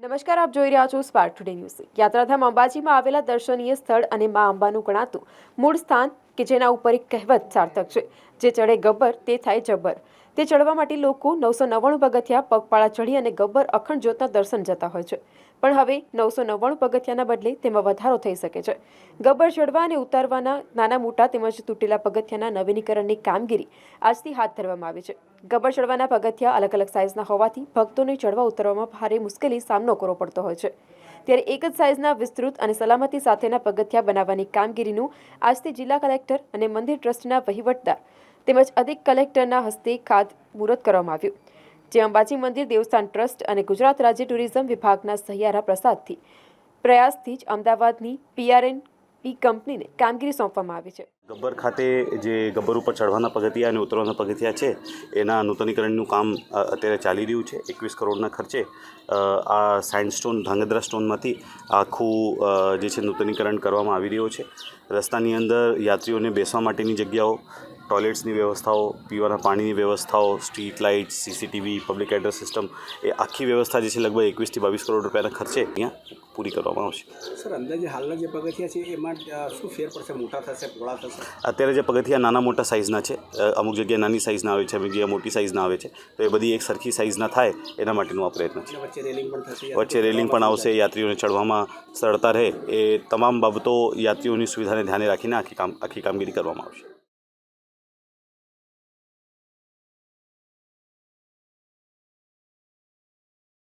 નમસ્કાર, આપ જોઈ રહ્યા છો સ્પાર્ક ટુડે ન્યૂઝ યાત્રાધામ અંબાજીમાં આવેલા દર્શનીય સ્થળ અને મા અંબાનું ગણાતું મૂળ સ્થાન કે જેના ઉપર એક કહેવત સાર્થક છે, જે ચડે ગબ્બર તે થાય જબ્બર. તે ચડવા માટે લોકો નવસો નવ્વાણું પગથિયા પગપાળા ચડી અને ગબ્બર અખંડ જ્યોતના દર્શન જતા હોય છે. પણ હવે નવસો નવ્વાણું પગથિયાના બદલે તેમાં વધારો થઈ શકે છે. ગબ્બર ચડવા અને ઉતારવાના નાના મોટા તેમજ તૂટેલા પગથિયાના નવીનીકરણની કામગીરી આજથી હાથ ધરવામાં આવી છે. ગબ્બર ચડવાના પગથિયા અલગ અલગ સાઇઝના હોવાથી ભક્તોને ચડવા ઉતરવામાં ભારે મુશ્કેલી સામનો કરવો પડતો હોય છે. ત્યારે એક જ સાઇઝના વિસ્તૃત અને સલામતી સાથેના પગથિયા બનાવવાની કામગીરીનું આજથી જિલ્લા કલેક્ટર અને મંદિર ટ્રસ્ટના વહીવટદાર તેમજ અધિક કલેક્ટરના હસ્તે ખાત મુહૂર્ત કરવામાં આવ્યું. જે અંબાજી મંદિર દેવસ્થાન ટ્રસ્ટ અને ગુજરાત રાજ્ય ટુરિઝમ વિભાગના સહિયારા પ્રસાદથી પ્રયાસથી જ અમદાવાદની પીઆરએન ઈ કંપનીને કામગીરી સોંપવામાં આવી છે. ગબ્બર ખાતે જે ગબ્બર ઉપર ચઢવાના પગથિયા અને ઉતરવાના પગથિયા છે, એના નૂતનીકરણનું કામ અત્યારે ચાલી રહ્યું છે, એકવીસ કરોડના ખર્ચે. આ સાઇન્ડસ્ટોન ધાંગધ્રા સ્ટોનમાંથી આખું જે છે નૂતનીકરણ કરવામાં આવી રહ્યો છે. રસ્તાની અંદર યાત્રીઓને બેસવા માટેની જગ્યાઓ, ટોયલેટ્સની વ્યવસ્થાઓ, પીવાના પાણીની વ્યવસ્થાઓ, street light CCTV, public address system, એ આખી વ્યવસ્થા જે છે લગભગ એકવીસથી બાવીસ કરોડ રૂપિયાના ખર્ચે અહીંયા પૂરી કરવામાં આવશે. સર અંદાજે હાલના જે પગથિયા છે એમાં શું ફેર પડશે? મોટા થશે પહોળા થશે? અત્યારે જે પગથિયા નાના મોટા સાઇઝના છે અમુક જગ્યાએ નાની સાઇઝના આવે છે અમુક જગ્યાએ મોટી સાઇઝના આવે છે તો એ બધી એક સરખી સાઇઝના થાય એના માટેનો આ પ્રયત્ન છે. વચ્ચે રેલિંગ પણ થશે વચ્ચે રેલિંગ પણ આવશે યાત્રીઓને ચડવામાં સરળતા રહે એ તમામ બાબતો યાત્રીઓની સુવિધાને ધ્યાને રાખીને આખી કામ આખી કામગીરી કરવામાં આવશે.